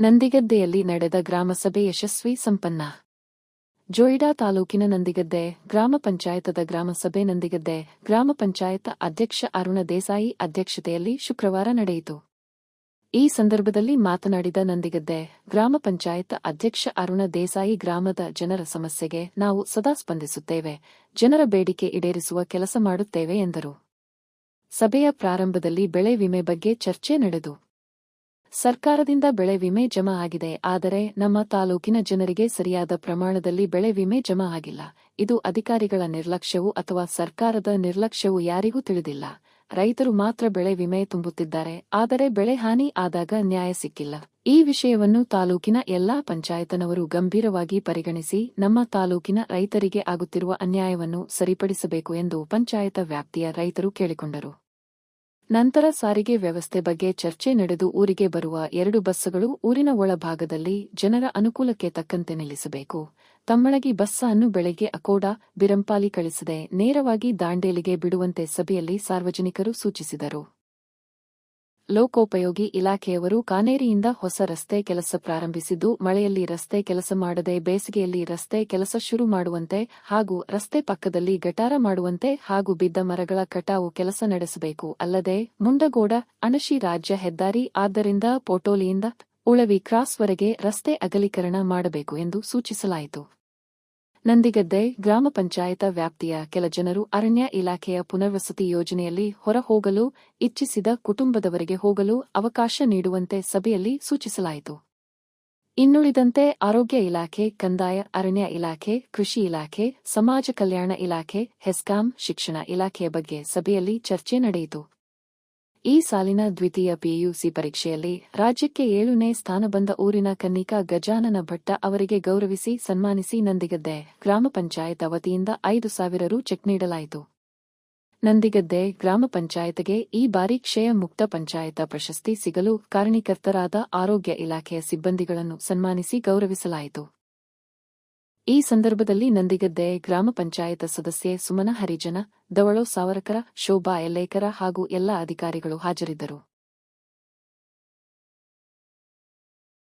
ನಂದಿಗದ್ದೆಯಲ್ಲಿ ನಡೆದ ಗ್ರಾಮಸಭೆ ಯಶಸ್ವಿ ಸಂಪನ್ನ. ಜೋಯಿಡಾ ತಾಲೂಕಿನ ನಂದಿಗದ್ದೆ, ಗ್ರಾಮ ಪಂಚಾಯತದ ಗ್ರಾಮಸಭೆ ನಂದಿಗದ್ದೆ, ಗ್ರಾಮ ಪಂಚಾಯತ ಅಧ್ಯಕ್ಷ ಅರುಣ ದೇಸಾಯಿ ಅಧ್ಯಕ್ಷತೆಯಲ್ಲಿ ಶುಕ್ರವಾರ ನಡೆಯಿತು. ಈ ಸಂದರ್ಭದಲ್ಲಿ ಮಾತನಾಡಿದ ನಂದಿಗದ್ದೆ, ಗ್ರಾಮ ಪಂಚಾಯತ ಅಧ್ಯಕ್ಷ ಅರುಣ ದೇಸಾಯಿ ಗ್ರಾಮದ ಜನರ ಸಮಸ್ಯೆಗೆ ನಾವು ಸದಾ ಸ್ಪಂದಿಸುತ್ತೇವೆ, ಜನರ ಬೇಡಿಕೆ ಈಡೇರಿಸುವ ಕೆಲಸ ಮಾಡುತ್ತೇವೆ ಎಂದರು. ಸಭೆಯ ಪ್ರಾರಂಭದಲ್ಲಿ ಬೆಳೆ ವಿಮೆ ಬಗ್ಗೆ ಚರ್ಚೆ ನಡೆದು ಸರ್ಕಾರದಿಂದ ಬೆಳೆ ವಿಮೆ ಜಮಾ ಆಗಿದೆ, ಆದರೆ ನಮ್ಮ ತಾಲೂಕಿನ ಜನರಿಗೆ ಸರಿಯಾದ ಪ್ರಮಾಣದಲ್ಲಿ ಬೆಳೆ ವಿಮೆ ಜಮಾ ಆಗಿಲ್ಲ. ಇದು ಅಧಿಕಾರಿಗಳ ನಿರ್ಲಕ್ಷ್ಯವು ಅಥವಾ ಸರ್ಕಾರದ ನಿರ್ಲಕ್ಷ್ಯವು ಯಾರಿಗೂ ತಿಳಿದಿಲ್ಲ. ರೈತರು ಮಾತ್ರ ಬೆಳೆ ವಿಮೆ ತುಂಬುತ್ತಿದ್ದಾರೆ, ಆದರೆ ಬೆಳೆ ಹಾನಿ ಆದಾಗ ನ್ಯಾಯ ಸಿಕ್ಕಿಲ್ಲ. ಈ ವಿಷಯವನ್ನು ತಾಲೂಕಿನ ಎಲ್ಲಾ ಪಂಚಾಯತನವರು ಗಂಭೀರವಾಗಿ ಪರಿಗಣಿಸಿ, ನಮ್ಮ ತಾಲೂಕಿನ ರೈತರಿಗೆ ಆಗುತ್ತಿರುವ ಅನ್ಯಾಯವನ್ನು ಸರಿಪಡಿಸಬೇಕು ಎಂದು ಪಂಚಾಯತ ವ್ಯಾಪ್ತಿಯ ರೈತರು ಕೇಳಿಕೊಂಡರು. ನಂತರ ಸಾರಿಗೆ ವ್ಯವಸ್ಥೆ ಬಗ್ಗೆ ಚರ್ಚೆ ನಡೆದು ಊರಿಗೆ ಬರುವ ಎರಡು ಬಸ್ಸುಗಳು ಊರಿನ ಒಳಭಾಗದಲ್ಲಿ ಜನರ ಅನುಕೂಲಕ್ಕೆ ತಕ್ಕಂತೆ ನಿಲ್ಲಿಸಬೇಕು. ತಮ್ಮಳಗಿ ಬಸ್ಸನ್ನು ಬೆಳಗ್ಗೆ ಅಕೋಡ, ಬಿರಂಪಾಲಿ ಕಳಿಸದೆ ನೇರವಾಗಿ ದಾಂಡೇಲಿಗೆ ಬಿಡುವಂತೆ ಸಭೆಯಲ್ಲಿ ಸಾರ್ವಜನಿಕರು ಸೂಚಿಸಿದರು. ಲೋಕೋಪಯೋಗಿ ಇಲಾಖೆಯವರು ಕಾನೇರಿಯಿಂದ ಹೊಸ ರಸ್ತೆ ಕೆಲಸ ಪ್ರಾರಂಭಿಸಿದ್ದು, ಮಳೆಯಲ್ಲಿ ರಸ್ತೆ ಕೆಲಸ ಮಾಡದೆ ಬೇಸಿಗೆಯಲ್ಲಿ ರಸ್ತೆ ಕೆಲಸ ಶುರು ಮಾಡುವಂತೆ ಹಾಗೂ ರಸ್ತೆ ಪಕ್ಕದಲ್ಲಿ ಗಟಾರ ಮಾಡುವಂತೆ ಹಾಗೂ ಬಿದ್ದ ಮರಗಳ ಕಟಾವು ಕೆಲಸ ನಡೆಸಬೇಕು. ಅಲ್ಲದೆ, ಮುಂಡಗೋಡ, ಅಣಶಿ ರಾಜ್ಯ ಹೆದ್ದಾರಿ ಆದ್ದರಿಂದ ಪೋಟೋಲಿಯಿಂದ ಉಳವಿ ಕ್ರಾಸ್ವರೆಗೆ ರಸ್ತೆ ಅಗಲೀಕರಣ ಮಾಡಬೇಕು ಎಂದು ಸೂಚಿಸಲಾಯಿತು. ನಂದಿಗದ್ದೆ ಗ್ರಾಮ ಪಂಚಾಯತ ವ್ಯಾಪ್ತಿಯ ಕೆಲ ಜನರು ಅರಣ್ಯ ಇಲಾಖೆಯ ಪುನರ್ವಸತಿ ಯೋಜನೆಯಲ್ಲಿ ಹೊರ ಹೋಗಲು ಇಚ್ಛಿಸಿದ ಕುಟುಂಬದವರಿಗೆ ಹೋಗಲು ಅವಕಾಶ ನೀಡುವಂತೆ ಸಭೆಯಲ್ಲಿ ಸೂಚಿಸಲಾಯಿತು. ಇನ್ನುಳಿದಂತೆ ಆರೋಗ್ಯ ಇಲಾಖೆ, ಕಂದಾಯ, ಅರಣ್ಯ ಇಲಾಖೆ, ಕೃಷಿ ಇಲಾಖೆ, ಸಮಾಜ ಕಲ್ಯಾಣ ಇಲಾಖೆ, ಹೆಸ್ಕಾಂ, ಶಿಕ್ಷಣ ಇಲಾಖೆಯ ಬಗ್ಗೆ ಸಭೆಯಲ್ಲಿ ಚರ್ಚೆ ನಡೆಯಿತು. ಈ ಸಾಲಿನ ದ್ವಿತೀಯ ಪಿಯುಸಿ ಪರೀಕ್ಷೆಯಲ್ಲಿ ರಾಜ್ಯಕ್ಕೆ ಏಳನೇ ಸ್ಥಾನ ಬಂದ ಊರಿನ ಕನ್ನಿಕಾ ಗಜಾನನ ಭಟ್ಟ ಅವರಿಗೆ ಗೌರವಿಸಿ ಸನ್ಮಾನಿಸಿ ನಂದಿಗದ್ದೆ ಗ್ರಾಮ ಪಂಚಾಯತ್ ವತಿಯಿಂದ ಐದು ಸಾವಿರ ರು ಚೆಕ್ ನೀಡಲಾಯಿತು. ನಂದಿಗದ್ದೆ ಗ್ರಾಮ ಪಂಚಾಯತ್ಗೆ ಈ ಬಾರಿ ಕ್ಷಯ ಮುಕ್ತ ಪಂಚಾಯತ ಪ್ರಶಸ್ತಿ ಸಿಗಲು ಕಾರಣೀಕರ್ತರಾದ ಆರೋಗ್ಯ ಇಲಾಖೆಯ ಸಿಬ್ಬಂದಿಗಳನ್ನು ಸನ್ಮಾನಿಸಿ ಗೌರವಿಸಲಾಯಿತು. ಈ ಸಂದರ್ಭದಲ್ಲಿ ನಂದಿಗದ್ದೆ ಗ್ರಾಮ ಪಂಚಾಯತ್ ಸದಸ್ಯೆ ಸುಮನ ಹರಿಜನ ದವಳೋ ಸಾವರಕರ, ಶೋಭಾ ಎಲ್ಲೇಕರ ಹಾಗೂ ಎಲ್ಲ ಅಧಿಕಾರಿಗಳು ಹಾಜರಿದ್ದರು.